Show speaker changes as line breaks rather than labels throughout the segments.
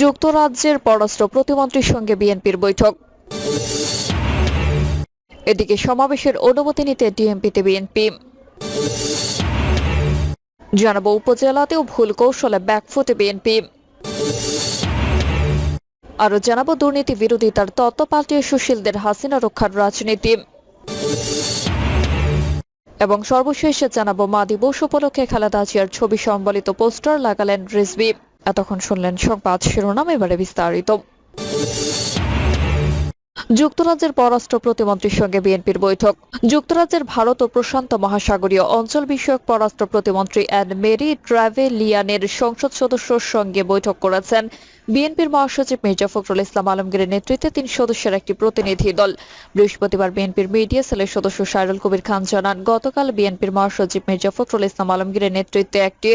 যুক্তরাজ্যের পররাষ্ট্র প্রতিমন্ত্রীর সঙ্গে বিএনপির বৈঠক। এদিকে সমাবেশের অনুমতি নিতে ডিএমপিতে বিএনপি। জানাব উপজেলাতেও ভুল কৌশলে ব্যাকফুটে বিএনপি। আরও জানাব দুর্নীতি বিরোধিতার তত্ত্ব পাল্টিয়ে সুশীলদের হাসিনা রক্ষার রাজনীতি। এবং সর্বশেষ জানাব, মা দিবস উপলক্ষে খালেদা জিয়ার ছবি সম্বলিত পোস্টার লাগালেন রিজভি। এতক্ষণ শুনলেন সংবাদ শিরোনাম, এবারে বিস্তারিত। যুক্তরাজ্যের পররাষ্ট্র প্রতিমন্ত্রীর সঙ্গে বিএনপির বৈঠক। যুক্তরাজ্যের ভারত ও প্রশান্ত মহাসাগরীয় অঞ্চল বিষয়ক পররাষ্ট্র প্রতিমন্ত্রী অ্যান্ড মেরি ট্রাভেলিয়ানের সংসদ সদস্যর সঙ্গে বৈঠক করেছেন। বিএনপির মহাসচিব মির্জা ফখরুল ইসলাম আলমগীরের নেতৃত্বে তিন সদস্যের একটি প্রতিনিধি দল। বৃহস্পতিবার বিএনপির মিডিয়া সেলের সদস্য সাইরুল কবির খান জানান, গতকাল বিএনপির মহাসচিব মির্জা ফখরুল ইসলাম আলমগীরের নেতৃত্বে একটি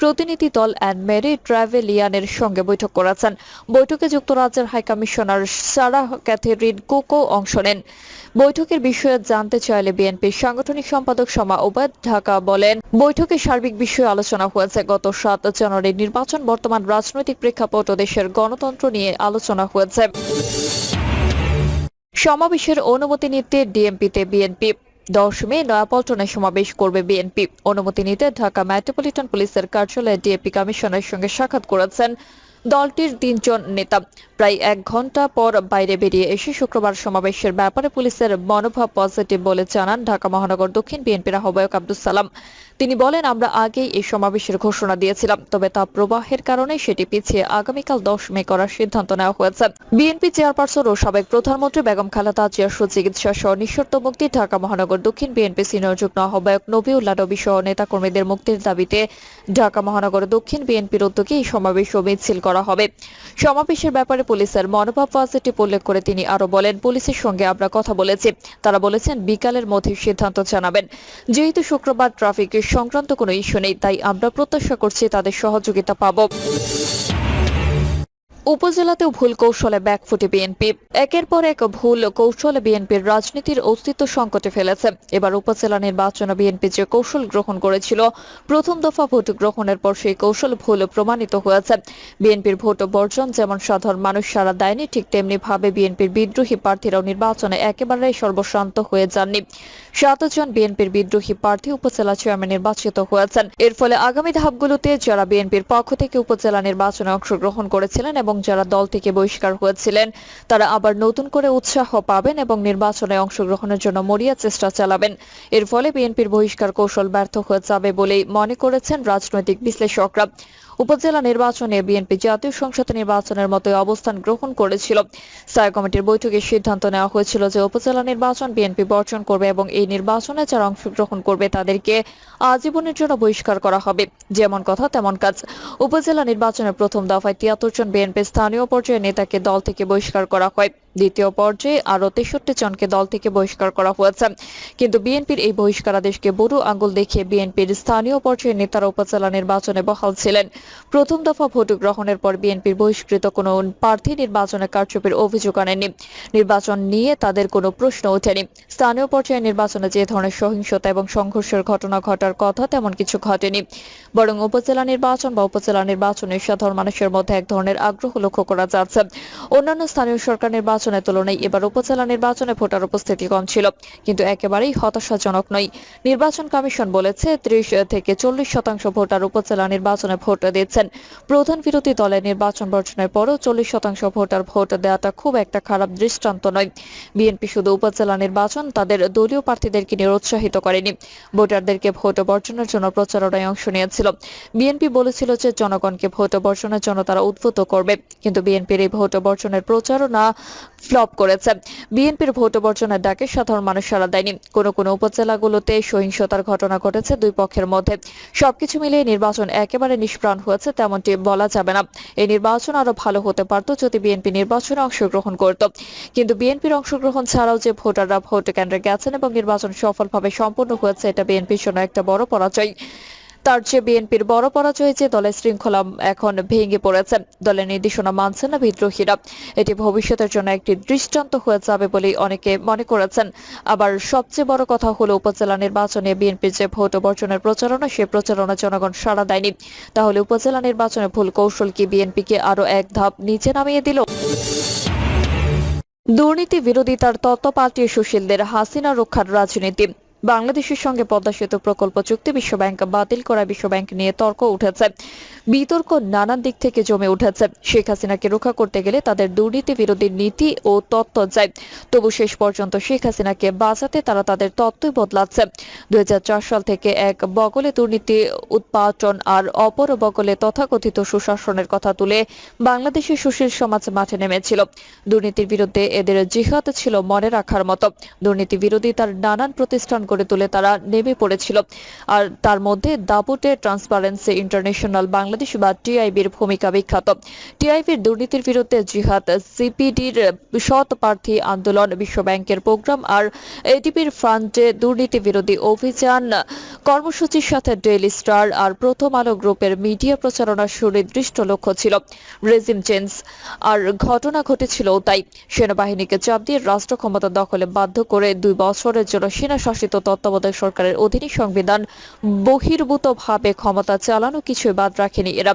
প্রতিনিধি দল অ্যান্ড মেরি ট্রাভেলিয়ানের সঙ্গে বৈঠক করেছেন। বৈঠকে যুক্তরাজ্যের হাইকমিশনার সারা ক্যাথেরিন কোকো অংশ নেন। বৈঠকের বিষয়ে জানতে চাইলে বিএনপির সাংগঠনিক সম্পাদক সমা ওবায়দ ঢাকা বলেন, বৈঠকে সার্বিক বিষয়ে আলোচনা হয়েছে। গত সাত জানুয়ারি নির্বাচন বর্তমান রাজনৈতিক প্রেক্ষাপট দেশের গণতন্ত্র নিয়ে আলোচনা হয়েছে। সমাবেশের অনুমতি নিতে ডিএমপিতে বিএনপি। দশ মে নয়াপল্টনে সমাবেশ করবে বিএনপি। অনুমতি নিতে ঢাকা মেট্রোপলিটন পুলিশের কার্যালয়ে ডিএপি কমিশনের সঙ্গে সাক্ষাৎ করেছেন দলটির তিনজন নেতা। প্রায় এক ঘণ্টা পর বাইরে বেরিয়ে এসে শুক্রবার সমাবেশের ব্যাপারে পুলিশের মনোভাব পজিটিভ বলে জানান ঢাকা মহানগর দক্ষিণ বিএনপির আহ্বায়ক আব্দুল সালাম। তিনি বলেন, আমরা আগেই এই সমাবেশের ঘোষণা দিয়েছিলাম, তবে তা প্রবাহের কারণে সেটি পিছিয়ে আগামীকাল দশ মে করার সিদ্ধান্ত নেওয়া হয়েছে। বিএনপি চেয়ারপারসন ও সাবেক প্রধানমন্ত্রী বেগম খালেদা জিয়ার সুচিকিৎসা সহ নিঃশর্ত মুক্তি ঢাকা মহানগর দক্ষিণ বিএনপি সিনিয়র যুগ্ম আহ্বায়ক নবিউল্লাহ নবী সহ নেতাকর্মীদের মুক্তির দাবিতে ঢাকা মহানগর দক্ষিণ বিএনপির উদ্যোগে এই সমাবেশ ও মিছিল করা হবে। সমাবেশের ব্যাপারে পুলিশের মনোভাব পজিটিভ উল্লেখ করে তিনি আরও বলেন, পুলিশের সঙ্গে আমরা কথা বলেছি। তারা বলেছেন, বিকালের মধ্যে সিদ্ধান্ত জানাবেন। যেহেতু শুক্রবার ট্রাফিকের সংক্রান্ত কোনো ইস্যু নেই, তাই আমরা প্রত্যাশা করছি তাদের সহযোগিতা পাব। উপজেলাতেও ভুল কৌশলে ব্যাকফুটে বিএনপি। একের পর এক ভুল কৌশলে বিএনপির রাজনীতির অস্তিত্ব সংকটে ফেলেছে। এবার উপজেলা নির্বাচনে বিএনপি যে কৌশল গ্রহণ করেছিল, প্রথম দফা ভোট গ্রহণের পর সেই কৌশল ভুল প্রমাণিত হয়েছে। বিএনপির ভোট বর্জন যেমন সাধারণ মানুষ সারা দেয়নি, ঠিক তেমনি ভাবে বিএনপির বিদ্রোহী প্রার্থীরাও নির্বাচনে একেবারে সর্বশান্ত হয়ে যাননি। সাতজন বিএনপির বিদ্রোহী প্রার্থী উপজেলা চেয়ারম্যান নির্বাচিত হয়েছেন। এর ফলে আগামী ধাপগুলোতে যারা বিএনপির পক্ষ থেকে উপজেলা নির্বাচনে অংশগ্রহণ করেছিলেন এবং যারা দল থেকে বহিষ্কার হয়েছিলেন, তারা আবার নতুন করে উৎসাহ পাবেন এবং নির্বাচনে অংশগ্রহণের জন্য মরিয়া চেষ্টা চালাবেন। এর ফলে বিএনপির বহিষ্কার কৌশল ব্যর্থ হয়ে যাবে বলেই মনে করেছেন রাজনৈতিক বিশ্লেষকরা। উপজেলা নির্বাচনে বিএনপি জাতীয় সংসদ নির্বাচনের মতো অবস্থান গ্রহণ করেছিল। স্থায়ী কমিটির বৈঠকে সিদ্ধান্ত নেওয়া হয়েছিল যে উপজেলা নির্বাচন বিএনপি বর্জন করবে এবং এই নির্বাচনে যারা অংশগ্রহণ করবে তাদেরকে আজীবনের জন্য বহিষ্কার করা হবে। যেমন কথা, তেমন কাজ। উপজেলা নির্বাচনের প্রথম দফায় তিয়াত্তর জন বিএনপি স্থানীয় পর্যায়ে নেতাকে দল থেকে বহিষ্কার করা হয়। দ্বিতীয় পর্যায়ে আরও তেষট্টি জনকে দল থেকে বহিষ্কার করা হয়েছে। কিন্তু বিএনপির এই বহিষ্কারাদেশকে বুড়ো আঙ্গুল দেখিয়ে বিএনপির স্থানীয় পর্যায়ে নেতারা উপজেলা নির্বাচনে বহাল ছিলেন। প্রথম দফা ভোট গ্রহণের পর বিএনপির বহিষ্কৃত কোনো প্রার্থী নির্বাচনে কারচুপির অভিযোগ আনেনি নির্বাচন নিয়ে তাদের কোনো প্রশ্ন ওঠেনি। স্থানীয় পর্যায়ে নির্বাচনে যে ধরনের সহিংসতা এবং সংঘর্ষের ঘটনা ঘটার কথা তেমন কিছু ঘটেনি। বরং উপজেলা নির্বাচন বা উপজেলা নির্বাচনে সাধারণ মানুষের মধ্যে এক ধরনের আগ্রহ লক্ষ্য করা যাচ্ছে। অন্যান্য স্থানীয় সরকার নির্বাচনের তুলনায় এবার উপজেলা নির্বাচনে ভোটার উপস্থিতি কম ছিল, কিন্তু একেবারেই হতাশাজনক নয়। নির্বাচন কমিশন বলেছে, ত্রিশ থেকে চল্লিশ শতাংশ ভোটার উপজেলা নির্বাচনে ভোট দিচ্ছেন প্রধান বিরোধী দলের নির্বাচন বর্জনের পরও চল্লিশ শতাংশ ভোটার ভোট দেওয়াটা খুব একটা খারাপ দৃষ্টান্ত নয়। বিএনপি শুধু উপজেলা নির্বাচন, তাদের দলীয় প্রার্থীদেরকে নিরুৎসাহিত করেনি। ভোটারদেরকে ভোট বর্জনের জন্য প্রচারণায় অংশ নিয়েছিল। বিএনপি বলেছিল যে, জনগণকে ভোট বর্জনের জন্য তারা উদ্বুদ্ধ করবে, কিন্তু বিএনপির এই ভোট বর্জনের প্রচারণা ফ্লপ করেছে। বিএনপির ভোট বর্জনের ডাকে সাধারণ মানুষ সাড়া দেয়নি। কোনো কোনো উপজেলাগুলোতে সহিংসতার ঘটনা ঘটেছে দুই পক্ষের মধ্যে। সবকিছু মিলিয়ে নির্বাচন একেবারে নিষ্প্রাণ হয়েছে, তেমনটি বলা যাবে না। এই নির্বাচন আরও ভালো হতে পারত যদি বিএনপি নির্বাচনে অংশগ্রহণ করত। কিন্তু বিএনপির অংশগ্রহণ ছাড়াও যে ভোটাররা ভোট কেন্দ্রে গেছেন এবং নির্বাচন সফলভাবে সম্পন্ন হয়েছে, এটা বিএনপির জন্য একটা বড় পরাজয়। তার চেয়ে বিএনপির বড় পরাজয় যে দলের শৃঙ্খলা এখন ভেঙে পড়েছে, দলের নির্দেশনা মানছে না বিদ্রোহীরা। এটি ভবিষ্যতের জন্য একটি দৃষ্টান্ত হয়ে যাবে বলেই অনেকে মনে করেছেন। আবার সবচেয়ে বড় কথা হলো উপজেলা নির্বাচনে বিএনপির যে ভোট বর্জনের প্রচারণা, সে প্রচারণা জনগণ সাড়া দেয়নি। তাহলে উপজেলা নির্বাচনে ভুল কৌশল কি বিএনপিকে আরও এক ধাপ নিচে নামিয়ে দিল? দুর্নীতি বিরোধিতার তত্ত্ব পাল্টিয়ে সুশীলদের হাসিনা রক্ষার রাজনীতি। বাংলাদেশের সঙ্গে পদ্মা সেতু প্রকল্প চুক্তি বিশ্বব্যাংক বাতিল করা বিশ্বব্যাংক নিয়ে তর্ক উঠেছে। বিতর্ক নানান দিক থেকে জমে উঠেছে। শেখ হাসিনাকে রক্ষা করতে গেলে তাদের দুর্নীতি বিরোধী নীতি ও তত্ত্ব যায় তবু শেষ পর্যন্ত শেখ হাসিনাকে বাঁচাতে তারা তাদের তত্ত্বই বদলাচ্ছে। দুই সাল থেকে এক বগলে দুর্নীতি উৎপাটন আর অপর বগলে তথাকথিত সুশাসনের কথা তুলে বাংলাদেশের সুশীল সমাজ মাঠে নেমেছিল। দুর্নীতির বিরুদ্ধে এদের জিহাদ ছিল মনে রাখার মতো। দুর্নীতি বিরোধী তার নানান প্রতিষ্ঠান গড়ে তুলে তারা নেমে পড়েছিল। আর তার মধ্যে দাপুটে ট্রান্সপারেন্সি ইন্টারন্যাশনাল বাংলাদেশ বা টিআইবির ভূমিকা বিখ্যাত। টিআইবির দুর্নীতির বিরুদ্ধে জিহাদ, সিপিডির সৎ প্রার্থী আন্দোলন বিশ্বব্যাংকের প্রোগ্রাম আর এটিপির ফ্রান্টে দুর্নীতি বিরোধী অভিযান, কর্মসূচির সাথে ডেইলি স্টার আর প্রথম আলো গ্রুপের মিডিয়া প্রচারণার সুনির্দিষ্ট লক্ষ্য ছিল। রেজিম চেঞ্জ আর ঘটনা ঘটেছিল তাই। সেনাবাহিনীকে চাপ দিয়ে রাষ্ট্র ক্ষমতা দখলে বাধ্য করে দুই বছরের জন্য সেনা শাসিত তত্ত্বাবধায়ক সরকারের অধীনে সংবিধান বহির্ভূতভাবে ক্ষমতা চালানো বাদ রাখেনি এরা।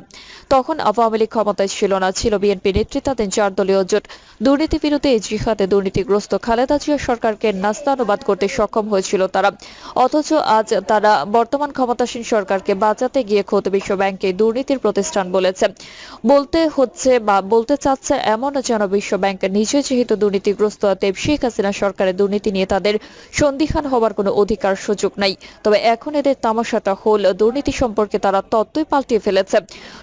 তখন আওয়ামী লীগ ক্ষমতায় ছিল না, ছিল বিএনপি নেতৃত্বাধীন চার দলীয় জোট। দুর্নীতি বিরুদ্ধে জিহাদে দুর্নীতিগ্রস্ত খালেদা জিয়া সরকারকে নাস্তানুবাদ করতে সক্ষম হয়েছিল তারা। অথচ আজ তারা বর্তমান ক্ষমতাসীন সরকারকে বাঁচাতে গিয়ে খোদ বিশ্ব ব্যাংকে দুর্নীতির প্রতিষ্ঠান বলেছে। বলতে হচ্ছে বা বলতে চাচ্ছে এমন যেন বিশ্ব ব্যাংক নিজে যেহেতু দুর্নীতিগ্রস্ত অতএব শেখ হাসিনা সরকারের দুর্নীতি নিয়ে তাদের সন্দিহান হওয়ার কোনো অধিকার সুযোগ নাই। তবে এখন এদের তামাশাটা হল দুর্নীতি সম্পর্কে তারা তত্ত্বই পাল্টিয়ে ফেলেছে।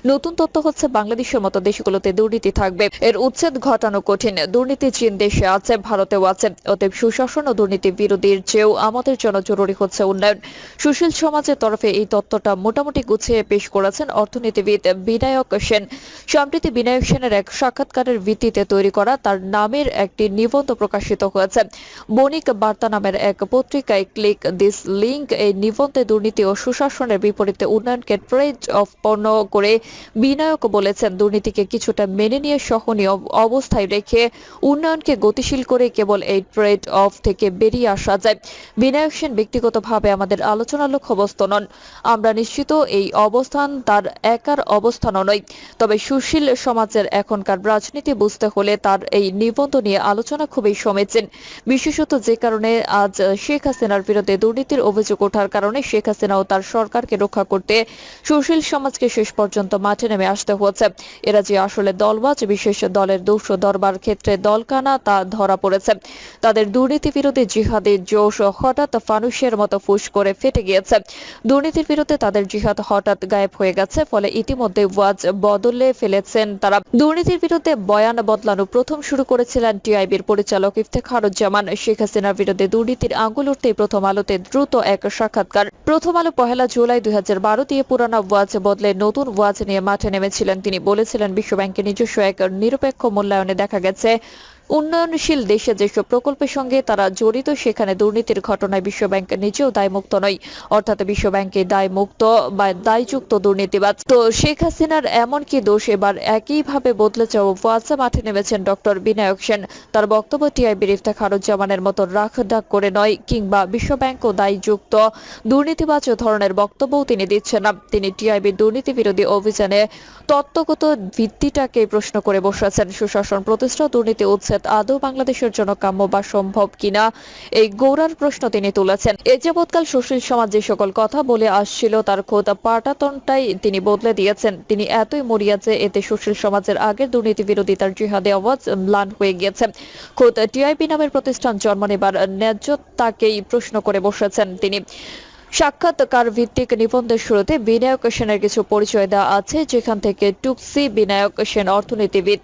নতুন তত্ত্ব হচ্ছে, বাংলাদেশের মতো দেশগুলোতে দুর্নীতি থাকবে। এর উচ্ছেদ ঘটানো কঠিন। দুর্নীতি চীন দেশে আছে, ভারতেও আছে। অতএব সুশাসন ও দুর্নীতি বিরোধীর চেয়েও আমাদের জন্য জরুরি হচ্ছে উন্নয়ন। সুশীল সমাজের তরফে এই তত্ত্বটা মোটামুটি গুছিয়ে পেশ করেছেন অর্থনীতিবিদ বিনায়ক সেন। সম্প্রতি বিনায়ক সেনের এক সাক্ষাৎকারের ভিত্তিতে তৈরি করা তার নামের একটি নিবন্ধ প্রকাশিত হয়েছে। বণিক বার্তা নামের এক পত্রিকায় ক্লিক দিস লিঙ্ক এই নিবন্ধে দুর্নীতি ও সুশাসনের বিপরীতে উন্নয়নকে ট্রেড অফ পণ্য করে বিনায়ক বলেছেন। দুর্নীতিকে কিছুটা মেনে নিয়ে সহনীয় অবস্থায় রেখে উন্নয়নকে গতিশীল করে কেবল এই ট্রেড অফ থেকে বেরিয়ে আসা যায়। বিনায়ক সেন ব্যক্তিগতভাবে আমাদের আলোচনার লক্ষ্যবস্তু নন। আমরা নিশ্চিত এই অবস্থান তার একার অবস্থানও নয়। তবে সুশীল সমাজের এখনকার রাজনীতি বুঝতে হলে তার এই নিবন্ধ নিয়ে আলোচনা খুবই সমীচীন। বিশেষত যে কারণে আজ শেখ হাসিনার বিরুদ্ধে দুর্নীতির অভিযোগ ওঠার কারণে শেখ হাসিনা ও তার সরকারকে রক্ষা করতে সুশীল সমাজকে শেষ পর্যন্ত মাঠে নেমে আসতে হচ্ছে এরা যে আসলে দলবাজ বিশেষ দলের দোষ দরবার ক্ষেত্রে দলকানা তা ধরা পড়েছে। তাদের দুর্নীতি বিরোধী জিহাদি জোশ হঠাৎ ফানুষের মতো ফুস করে ফেটে গিয়েছে। দুর্নীতির বিরুদ্ধে তাদের জিহাদ হঠাৎ গায়েব হয়ে গেছে, ফলে ইতিমধ্যে ওয়াজ বদলে ফেলেছেন তারা। দুর্নীতির বিরুদ্ধে বয়ান বদলানো প্রথম শুরু করেছিলেন টিআইবির পরিচালক ইফতেখারুজ্জামান। শেখ হাসিনার বিরুদ্ধে দুর্নীতির আঙ্গুল উঠতেই প্রথম আলোতে দ্রুত এক সাক্ষাৎকার। প্রথম আলো পহেলা জুলাই দুই হাজার বারো দিয়ে পুরানা ওয়াজ বদলে নতুন ওয়াজ নিয়ে মাঠে নেমেছিলেন তিনি। বলেছিলেন, বিশ্বব্যাংকের নিজস্ব এক নিরপেক্ষ মূল্যায়নে দেখা গেছে। উন্নয়নশীল দেশে যেসব প্রকল্পের সঙ্গে তারা জড়িত, সেখানে দুর্নীতির ঘটনায় বিশ্বব্যাংক নিজেও দায়মুক্ত নয়। অর্থাৎ বিশ্বব্যাংকে দায়মুক্ত বা দায়যুক্ত দুর্নীতিবাজ। তো শেখ হাসিনার এমন কি দোষ? এবার একইভাবে বদলেছে ওয়াজা মাঠে নেমেছেন ডক্টর বিনায়ক সেন। তার বক্তব্য টিআইবির ইফতেখারুজ্জামানের মতো রাখ ডাক করে নয়, কিংবা বিশ্বব্যাংকও দায়যুক্ত দুর্নীতিবাজ ধরনের বক্তব্যও তিনি দিচ্ছেন না। তিনি টিআইবির দুর্নীতি বিরোধী অভিযানে তত্ত্বগত ভিত্তিটাকে প্রশ্ন করে বসেছেন। সুশাসন প্রতিষ্ঠা দুর্নীতি উচ্ছেদ আদৌ বাংলাদেশের জন্য কাম্য বা সম্ভব কিনা, এই গৌরার প্রশ্ন তিনি তুলেছেন। এ যাবৎকাল সুশীল সমাজ যে সকল কথা বলে আসছিল, তার খোদ পাটাতনটাই তিনি বদলে দিয়েছেন। তিনি এতই মরিয়া যে এতে সুশীল সমাজের আগের দুর্নীতি বিরোধিতার জিহাদে আওয়াজ ম্লান হয়ে গিয়েছে। খোদ টিআইপি নামের প্রতিষ্ঠান জন্ম নেবার ন্যায্যতাকেই প্রশ্ন করে বসেছেন তিনি। সাক্ষাৎকার ভিত্তিক নিবন্ধের শুরুতে বিনায়ক সেনের কিছু পরিচয় দেওয়া আছে, যেখান থেকে টুকসি বিনায়ক সেন অর্থনীতিবিদ।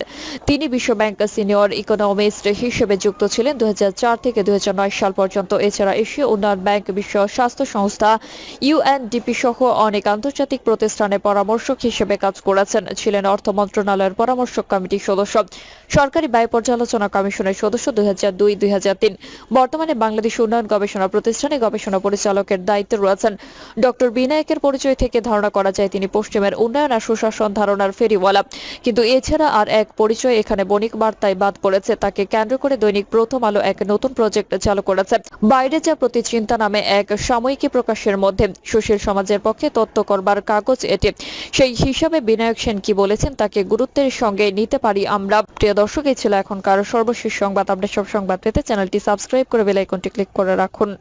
তিনি বিশ্বব্যাংক সিনিয়র ইকোনমিস্ট হিসেবে যুক্ত ছিলেন দু হাজার চার থেকে দু হাজার নয় সাল পর্যন্ত। এছাড়া এশীয় উন্নয়ন ব্যাংক, বিশ্ব স্বাস্থ্য সংস্থা, ইউএনডিপি সহ অনেক আন্তর্জাতিক প্রতিষ্ঠানের পরামর্শক হিসেবে কাজ করেছেন, ছিলেন অর্থ মন্ত্রণালয়ের পরামর্শক কমিটির সদস্য। সরকারি ব্যয় পর্যালোচনা কমিশনের সদস্য দুই বর্তমানে বাংলাদেশ উন্নয়ন গবেষণা প্রতিষ্ঠানে গবেষণা পরিচালকের দায়িত্ব দায়িত্বে রয়েছেন। ডক্টর বিনায়কের পরিচয় থেকে ধারণা করা যায়, তিনি পশ্চিমের উন্নয়ন আর সুশাসন ধারণার ফেরিওয়ালা। কিন্তু এছাড়া আর এক পরিচয় এখানে বণিক বার্তায় বাদ পড়েছে, তাকে কেন্দ্র করে দৈনিক প্রথম আলো এক নতুন প্রজেক্ট চালু করেছে। বাইরে যা প্রতি চিন্তা নামে এক সাময়িকী প্রকাশের মধ্যে, সুশীল সমাজের পক্ষে তত্ত্ব করবার কাগজ এটি। সেই হিসাবে বিনায়ক সেন কি বলেছেন, তাকে গুরুত্বের সঙ্গে নিতে পারি আমরা। প্রিয় দর্শক ছিল এখনকার সর্বশেষ সংবাদ। আপডেট সব সংবাদ পেতে চ্যানেলটি সাবস্ক্রাইব করে বেল আইকনটি ক্লিক করে রাখুন।